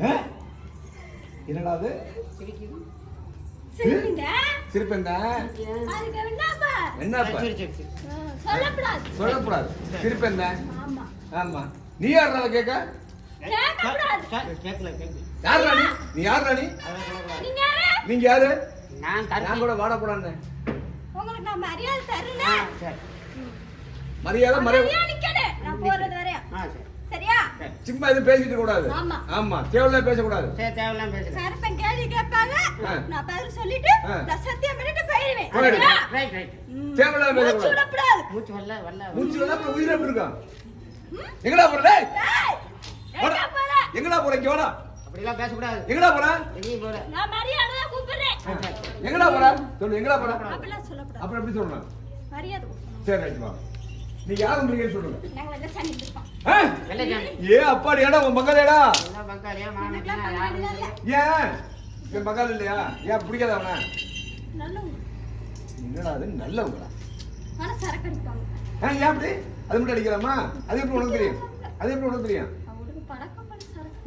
ஆ? என்னடா அது? சரிங்க சிரிப்பெந்த அதுக்கு என்னப்பா? சொல்லக்கூடாது சிரிப்பெந்த ஆமா. ஆமா. நீ யார் கேட்க யார் ராணி நீ? யார் ராணி. நீங்க யாரு? நீங்க யாரு? நான் கூட வாட போடான்னு உங்களுக்கு நான் மரியாதை சரி. மரியாதை மரியாதை. மரியாதை நிக்கணும் நான் போறது வரையும். ஆ சரி. சரியா? சரி சும்மா எதுவும் பேசிட்டு கூடாது. ஆமா. ஆமா தேவையில்ல பேசக்கூடாது. சரி தேவையில்லாம் கருப்பன் கேள்வி கேட்பாங்க. நான் பதில் சொல்லிட்டு ஆ. நான் சத்தியம் பண்ணிட்டு போயிடுவேன். போயிடு. சரியா? ரைட் ரைட் ம். தேவையில்லாம மூச்சு பேசக்கூடாது. விடக்கூடாது. மூச்சு வரல வரல மூச்சு வேணா அப்புறம் உயிரை எப்படி இருக்கான் எங்கடா போற டேய். எங்க போற? எங்கடா போற இங்க வாடா. அப்படிலாம் பேசக்கூடாது. எங்கடா போற? எங்கேயும் போல நான் மரியாதை கூப்பிடுறேன். சரி. எங்கடா போற? சொல்லு எங்கடா போற? அப்படிலாம் அப்புறம் எப்படி சொல்லணும்? மரியாதை சரி ரைட் வா. நீ யாரும் முடியும்னு சொல்லுங்க. ஏ அப்பாடி ஏடா உன் மகளேடா? எல்லாம் பங்காளியா மாமன் எனக்கெல்லாம் யாரும் பங்காளி இல்லை. ஏன்? என் மகள் இல்லையா? ஏன் பிடிக்காத அவன? என்னடா அது? நல்லவங்களா? ஏன் அப்படி? அது மட்டும் அடிக்கலாமா? அது எப்படி உனக்கு தெரியும் அது எப்படி உனக்கு தெரியும் சரக்கு.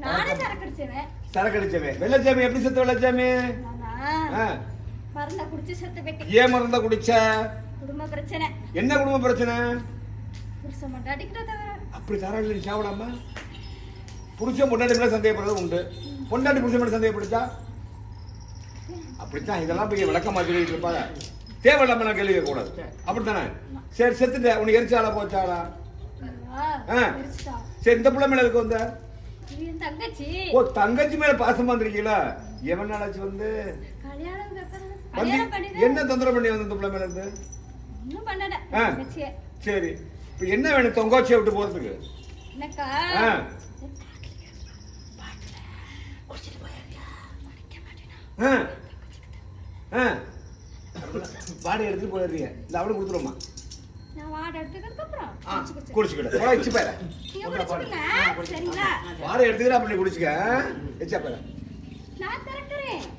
நானே சரக்கு அடிச்சேன் சரக்கு அடிச்சவே வெள்ளச்சாமி எப்படி செத்த வெள்ளச்சாமி? ஏன் மருந்தா குடிச்ச? குடும்ப பிரச்சனை. என்ன குடும்ப பிரச்சனை? புருஷன் மட்டும் அடிக்கிறத அப்படி தராங்க நீ சாப்பிடாம புருஷன் பொண்டாட்டி மேல சந்தேகப்படுறது உண்டு. பொண்டாட்டி புருஷன் மேல சந்தேகப்படுச்சா? அப்படித்தான் இதெல்லாம் போய் விளக்கமா சொல்லிட்டு இருப்பாங்க. தேவையில்லாம நான் கேள்வி கூடாது அப்படித்தானே? சரி செத்துட்ட. உனக்கு எரிச்சாலா போச்சாலா. சரி இந்த பிள்ளை மேல இருக்கு வந்த? ஓ தங்கச்சி மேல பாசமா வந்திருக்கீங்களா எவன் நாளாச்சு வந்து? என்ன தொந்தரவு பண்ணி வந்து இந்த பிள்ளை மேல இருந்து? சரி. இப்ப என்ன வேணும்? தொங்கோச்சியை விட்டு போறதுக்கு. என்னக்கா? ஆ. ஆ. ஆ. வாடகை எடுத்துட்டு போயிடுறீங்க. இல்ல அவளுக்கு கொடுத்துருமா நான் வாடை எடுத்துக்கிறதுக்கு அப்புறம் ஆ, குடிச்சுக்கிச்சு. குடிச்சுக்கிடு. வச்சு பாரு. நீங்க வாடகை எடுத்துக்கிற அப்படி குடிச்சுக்க. வச்சா பாரு.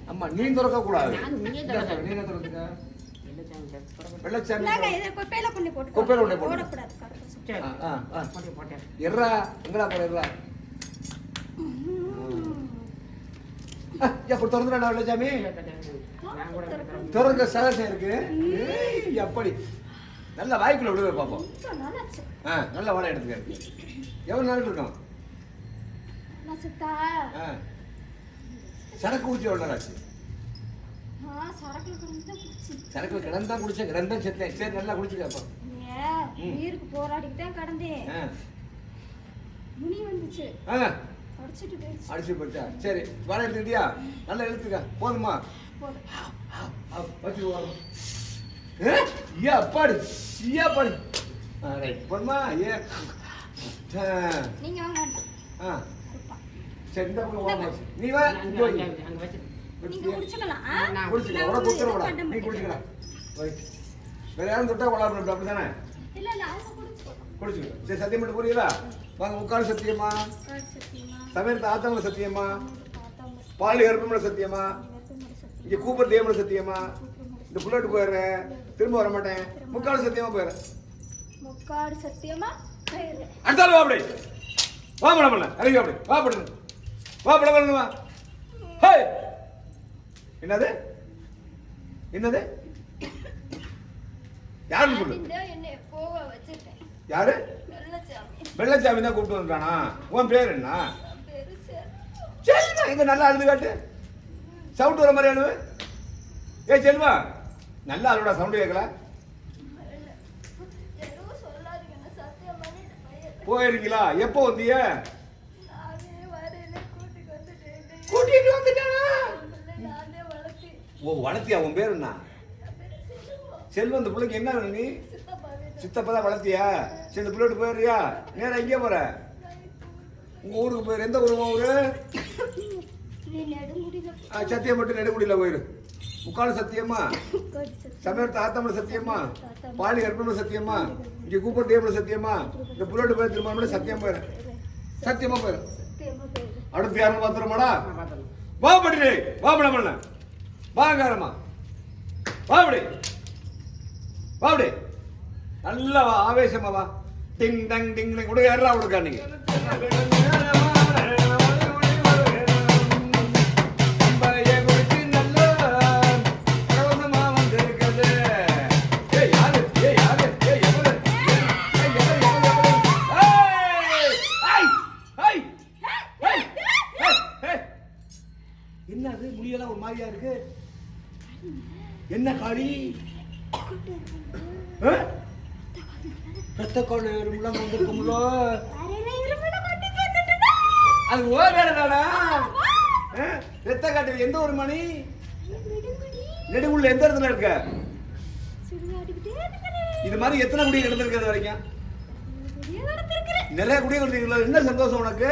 அம்மா நீ திறக்க கூடாது இந்த திறக்க. பாரு, நீ என்ன திறந்துக்க குப்பையில கொண்டு போட்டு. போடக்கூடாது. எர்ரா எங்கடா போற எர்ரா? எப்படி திறந்துடா வெள்ளச்சாமி நான் கூட திறக்கிறேன். திறக்க சகசம் இருக்கு. எப்படி நல்ல வாய்க்குள்ள விடுவே நல்லாச்சு. ஆ நல்ல வாடகை எடுத்துக்க. எவ்வளவு நாள் இருக்கும் சரக்கு குடிச்சு எவ்வளவு நாள் ஆச்சு? சரக்குல கிடந்து. சரக்கு கிடந்தா செத்தேன். சரி நல்லா குடிச்சுக்கப்பா. உயிருக்கு போராடிட்டு தான் கிடந்தேன். முனி வந்துச்சு. ஆ. அடிச்சிட்டு போயிடுச்சு. அடிச்சு போச்சா சரி வாடகை எடுத்துக்கிட்டியா? நல்லா எடுத்துக்க போதுமா? வச்சு வரும் ஏ அப்பாடி. ஏ ஆ ரைட். போதுமா ஏ நீங்க வாங்க. ஆ. சரி இந்த பக்கம் நீ வா அங்க, இங்க நீங்க குடிச்சுக்கலாம்? நான் உனக்கு நீ. குடிச்சுக்கலாம். வேற யாரும் தொட்டா கொள்ளாம அப்படிதானே இல்ல இல்ல அவங்க சரி சத்தியம் பண்ணி புரியுதா வாங்க முக்கால் சத்தியமா சமயத்து ஆத்தமல சத்தியமா பால் கருப்பமல சத்தியமா இங்க கூப்பர் தேவமல சத்தியமா இந்த புள்ளட்டு போயிடுறேன் திரும்ப வர மாட்டேன். முக்கால் சத்தியமா போயிடுறேன் முக்காடு சத்தியமா. அடுத்தாலும் வா அப்படி. வா மேடம் பண்ண அறிவி அப்படி. வா படுங்க வா படம் வா. ஹே! என்னது? என்னது? யாருன்னு சொல்லு. யாரு? வெள்ளச்சாமி. தான் கூப்பிட்டு வந்துட்டானா உன் பேர் என்ன. சரிண்ணா இங்க நல்லா அழுது காட்டு. சவுண்ட் வர மாதிரி அழுவு. ஏ செல்வா நல்லா அழுடா சவுண்ட் கேட்கல. போயிருக்கீங்களா? எப்போ வந்தீங்க? கூட்டிட்டு வந்துட்டேன். கூட்டிட்டு வந்துட்டானா பிள்ளை நானே வளர்த்தி. ஓ வளர்த்தியா? உன் பேர் என்ன? செல்வம். அந்த பிள்ளைக்கு என்ன நீ? சித்தப்பா தான் வளர்த்தியா? சரி இந்த பிள்ளைட்டு போயிடுறியா? நேராக எங்கேயே போற. உங்க ஊருக்கு போயிரு. எந்த ஊர் அவரு ஊரு? ஆ, சத்தியம் மட்டும் நெடுங்குடியில் போயிரு. முக்கால் சத்தியமா சமயத்து ஆத்தமிழ சத்தியமா பாலி கற்பமிழ சத்தியமா இங்கே கூப்பர் தேவல சத்தியமா இந்த புல்லட்டு போய் திருமணம் சத்தியம் போயிரு. சத்தியமா போயிரு. போயிடு. அடுத்து யாரும் பாத்துறமாடா வா படி வா பண்ண வாங்காரமா வா அப்படி வா அப்படி நல்லா வா ஆவேசமா வா. டிங் டங் டிங் டங் உடுக்க யாரா? உடுக்கா நீங்க என்னது? முடியெல்லாம் ஒரு மாதிரியா இருக்கு? என்ன காளி? ரத்த காளி எறும்புலாம் வந்திருக்கும்ல. அது ஓடாடா ரத்த காட்டு எந்த ஒரு மணி. நெடுங்குள்ள எந்த இடத்துல இருக்க. இது மாதிரி எத்தனை குடி நடந்திருக்கிறது வரைக்கும் குடியே. நிறைய குடி எடுத்துருக்கீங்களா என்ன சந்தோஷம் உனக்கு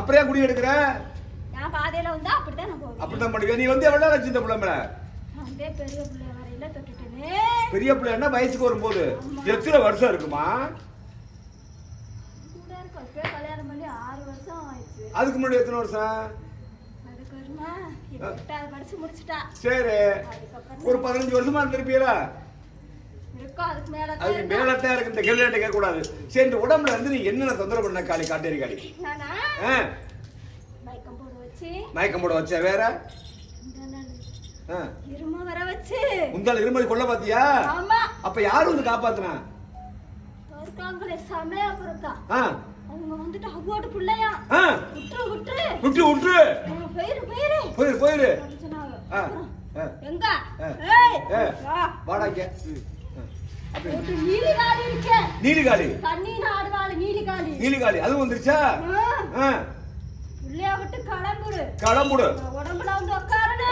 அப்படியே குடி எடுக்கிற நான் பாதையில வந்தா அப்படித்தான் நான் போவேன். அப்படித்தான் பண்ணுவ நீ வந்து எவ்வளவு நாள் ஆச்சு இந்த புள்ளம்பல நான் பெரிய பிள்ளை வரையில தொட்டுட்டேனே. பெரிய பிள்ளை என்ன வயசுக்கு வரும்போது எத்தனை வருஷம் இருக்குமா? கூட இருக்கும் இப்பவே கல்யாணம் பண்ணி ஆறு வருஷம் ஆயிடுச்சு. அதுக்கு முன்னாடி எத்தனை வருஷம்? சரி. ஒரு பதினஞ்சு வருஷமா இருந்திருப்பீங்களா இருக்கும் அதுக்கு மேலத்தான் இருக்கு. இந்த கேள்வி கேட்க கூடாது சரி இந்த உடம்புல இருந்து நீ என்னென்ன தொந்தரவு பண்ண காளி? காட்டேரி காளி. மயக்கம் போட வச்சு வேற? இந்த நாள் ஆ, இரும வர வச்சு. முந்தாள் இருமதி கொல்ல பாத்தியா? ஆமா. அப்ப யாரு வந்து காப்பாத்துனா? இருக்காங்களே சமய பொறுத்தா ஆ, அவங்க வந்துட்டு அவ்வோட்டு பிள்ளையா. விட்டுரு விட்டுரு விட்டு விட்டு அவங்க போயிரு போயிரு. போயிரு போயிரு. எங்க. ஏய் ஏ, வா. வாடாக்க அப்படி ஒரு நீலி காலி இருக்க. நீலிகாளி. தண்ணி நாடுவாள் நீலி காலி நீலிகாளி. அதுவும் வந்துருச்சா ஆ, ஆ, பிள்ளைய விட்டு கிளம்புடு.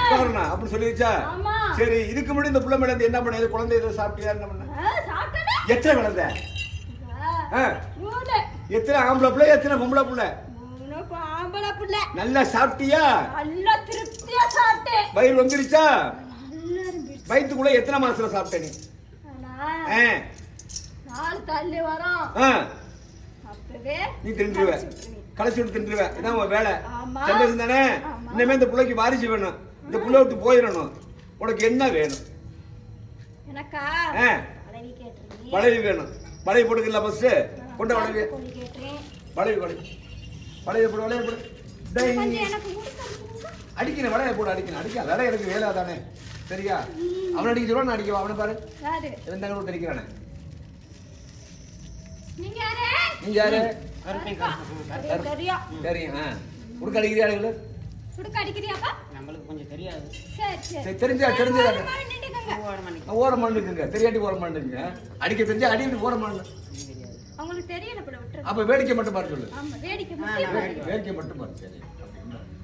உட்காருண்ணா அப்படி சொல்லிருச்சா? ஆமா. சரி இதுக்கு முன்னாடி இந்த புள்ள மேல என்ன பண்ண? குழந்தை ஏதோ சாப்பிட்டியா என்ன பண்ண? சாப்பிட்டேனே. எத்தனை குழந்தை? எத்தனை ஆம்பளை பிள்ளை எத்தனை பொம்பளை பிள்ளை? நல்லா சாப்பிட்டியா? நல்லா திருப்தியா சாப்பிட்டேன். வயிறு வந்துருச்சா? வயிற்றுக்குள்ள எத்தனை மாசத்துல சாப்பிட்ட நீ? தள்ளி வரோம். நீ தின்றுவ. கடைசி விட்டு தின்றுவ. இதான் உன் வேலை. சந்தோஷம் தானே ஆமா. இனிமே இந்த பிள்ளைக்கு வாரிசு வேணும். இந்த புள்ள விட்டு போயிடணும். உனக்கு என்ன வேணும்? எனக்கா. பழவி வேணும். வளைவி போட்டுக்கல ஃபர்ஸ்ட் கொண்ட கேட்டுறேன் வளைவி வளைவி வளைவி போடு வளைவி போடு. அடிக்கணும் வளைய போடு அடிக்கணும். அடிக்க வேலை எனக்கு வேலை தானே. சரியா? அவன் அடிக்க சொல்லுவான் நான் அடிக்கவா? அவனை பாரு. இவன் தங்க அடிக்கிறானே. நீங்க யாரு? நீ யாரு. தெரியும், ஆ. அடிக்கிறியாப்பா? நம்மளுக்கு கொஞ்சம் தெரியாது. சரி சரி. சரி தெரிஞ்சா தெரிஞ்சதா? ஓரம் பண்ணுங்க தெரியாட்டி ஓரம் பண்ணுங்க அடிக்க தெரிஞ்சா அடிக்கிட்டு ஓரம் பண்ணு. அவங்களுக்கு தெரியல விட்டுரு அப்ப வேடிக்கை மட்டும் பாரு சொல்லு. ஆமா வேடிக்கை மட்டும். வேடிக்கை. மட்டும் பாரு சரி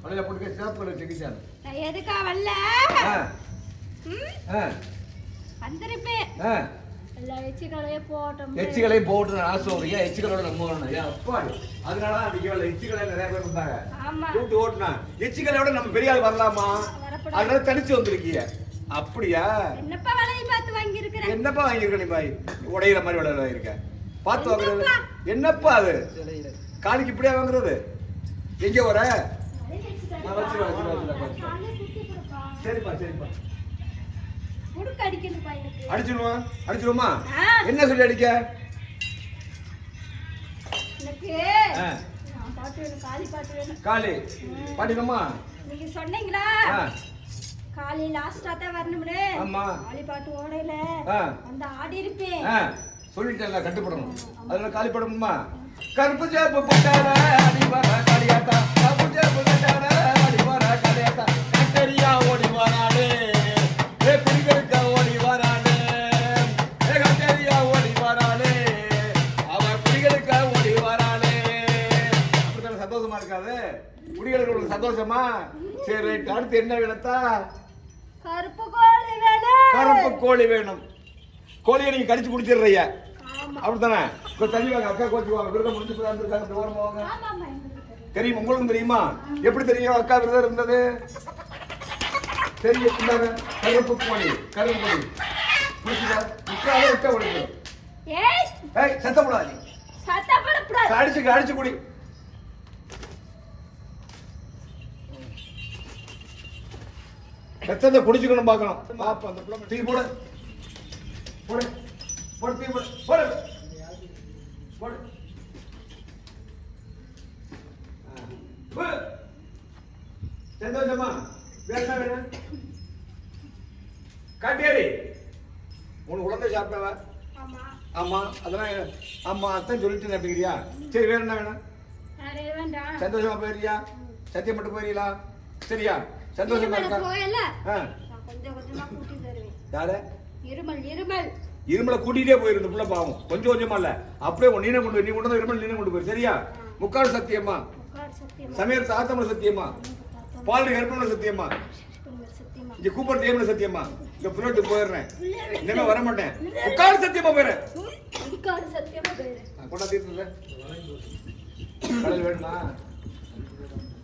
வளையல போட்டுக்க சிவப்பு கலர் சிகிச்சாரு நான் எதுக்கா வரல ஆ. ம்? ஆ. வந்திருப்பேன். ஆ. எல்லா எச்சிக்களையே போட்டோம் எச்சிகளையும் போட்டு ஆசை வருங்க எச்சிகளோட நம்ம அப்பா அதனால தான் அடிக்கல எச்சிகளை நிறைய பேர் இருந்தாங்க கூட்டு ஓட்டுனா எச்சிகளோட நம்ம பெரிய ஆள் வரலாமா. அதனால தனிச்சு வந்திருக்கீங்க அப்படியா என்னப்பா வளைய பார்த்து வாங்கி என்னப்பா நீ பாய் உடையிற மாதிரி விளையாட வாங்கியிருக்க பார்த்து வாங்குறது என்னப்பா? அது காணிக்கு இப்படியா வாங்குறது எங்க வர நான். சரிப்பா சரிப்பா அடிச்சிடுவோம் அடிச்சிடுவோமா. என்ன சொல்லி அடிக்க? எனக்கு ஆ. நான் பாட்டு வேணும் காளி பாட்டு வேணும். காளி. பாட்டினோமா நீங்க சொன்னீங்களா? காளி லாஸ்டா தான் வரணும்னு. ஆமா. காளி பாட்டு ஓடையில ஆ. வந்து ஆடி இருப்பேன். சொல்லிட்டேன்ல கட்டுப்படணும். அதனால காலி படணுமா? கருப்பு சேப்பு போட்டார? அடி வர காளியாத்தா? கருப்பு சேப்பு சந்தோஷமா? சரி ரைட். அடுத்து என்ன வேணத்தா கருப்பு கோழி வேணும். கருப்பு கோழி வேணும். கோழியை நீங்க கடிச்சு குடிச்சிடுறீங்க. அப்படித்தானே? இப்ப தள்ளி வாங்க அக்கா கோச்சு வாங்க விரதம் முடிஞ்சு இப்படி ஓரமா வாங்க. தெரியும். உங்களுக்கும் தெரியுமா? எப்படி தெரியும் அக்கா விரதம் இருந்தது? தெரியும் இந்தாங்க. கருப்பு கோழி கருப்பு கோழி. புடிச்சுதா விட்டாலே விட்டா உடைக்கும் ஏய் சத்தம் போடாது சத்தம் போடக்கூடாது அடிச்சு அடிச்சு குடி. ரத்தத்தை குடிச்சுக்கணும் பார்க்கணும். பாப்பா அந்த பிள்ளை டீ போடு. போடு. போடு டீ போடு. போடு. போடு. சந்தோஷமா? உனக்கு சாப்பிட்டவ? ஆமா. அதெல்லாம் ஆமா அத்தான் சொல்லிட்டு அப்படிங்கிறியா சரி வேற என்ன வேணும் சந்தோஷமா போயிருக்கியா சத்தியம் மட்டும் போயிருக்கீங்களா சரியா? சந்தோஷமா இருக்கா? கொஞ்சம் கொஞ்சமா கூட்டி தருவேன் யாரு? இருமல் இருமல். இருமலை கூட்டிகிட்டே போயிரு இந்த புள்ள பாவம். கொஞ்சம் கொஞ்சமா இல்ல. அப்படியே நீனை கொண்டு போய் நீ கொண்டு இருமல் நீனை கொண்டு போய் சரியா? முக்கால் சத்தியமா? சமையல் தாத்தமல சத்தியமா? பால் கற்பனை சத்தியமா? இங்க கூப்பிட டேபிள் சத்தியமா? இங்க புல்லட்டு போயிடுறேன். இனிமே வர மாட்டேன். உட்கார் சத்தியமா போயிடுறேன் கொண்டா தீர்த்துல. கடையில் வேணுமா?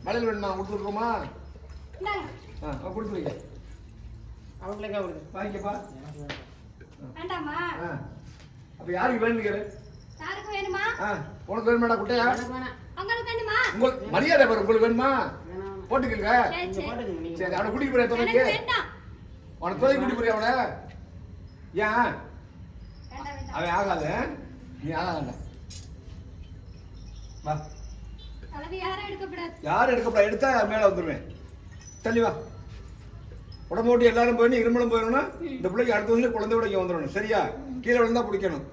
கடையில் வேணுமா? இந்தாங்க ஆ கொடுத்து வைக்க அவங்களுக்கே வாங்கிக்கப்பா. வேண்டாமா? ஆ அப்ப யாருக்கு கேளு. யாருக்கு வேணுமா? ஆ உனக்கு வேணுமாடா குட்டையா? உங்களுக்கு வேணுமா? உங்களுக்கு மரியாதை பாரு உங்களுக்கு வேணுமா? போட்டுக்கங்க. சரி அவனை கூட்டிட்டு போறியா எனக்கு துணைக்கு உனக்கு துணை கூட்டிட்டு போறியா அவனை? ஏன்? அவன் ஆகாது. நீ ஆகாத. வா. யாரும் எடுக்கப்படாது யார் எடுக்கப்பட எடுத்தா மேல வந்துருவேன். தள்ளி வா. உடம்பு ஓட்டி எல்லாரும் போயிடணும் இருமலும் போயிடணும் இந்த பிள்ளைக்கு அடுத்த வருஷம் குழந்தையோட இங்க வந்துடணும். சரியா? கீழே விழுந்தா பிடிக்கணும்.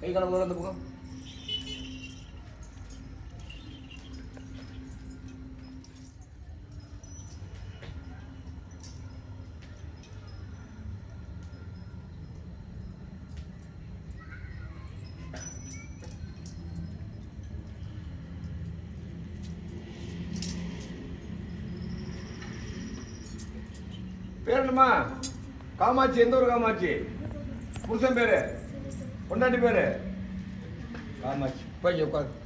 கை முதல்ல அந்த பக்கம். பேருமா காமாட்சி எந்த ஒரு காமாட்சி? புருஷன் பேரு. பொண்டாட்டி பேரு. காமாட்சி. போய் உட்காந்து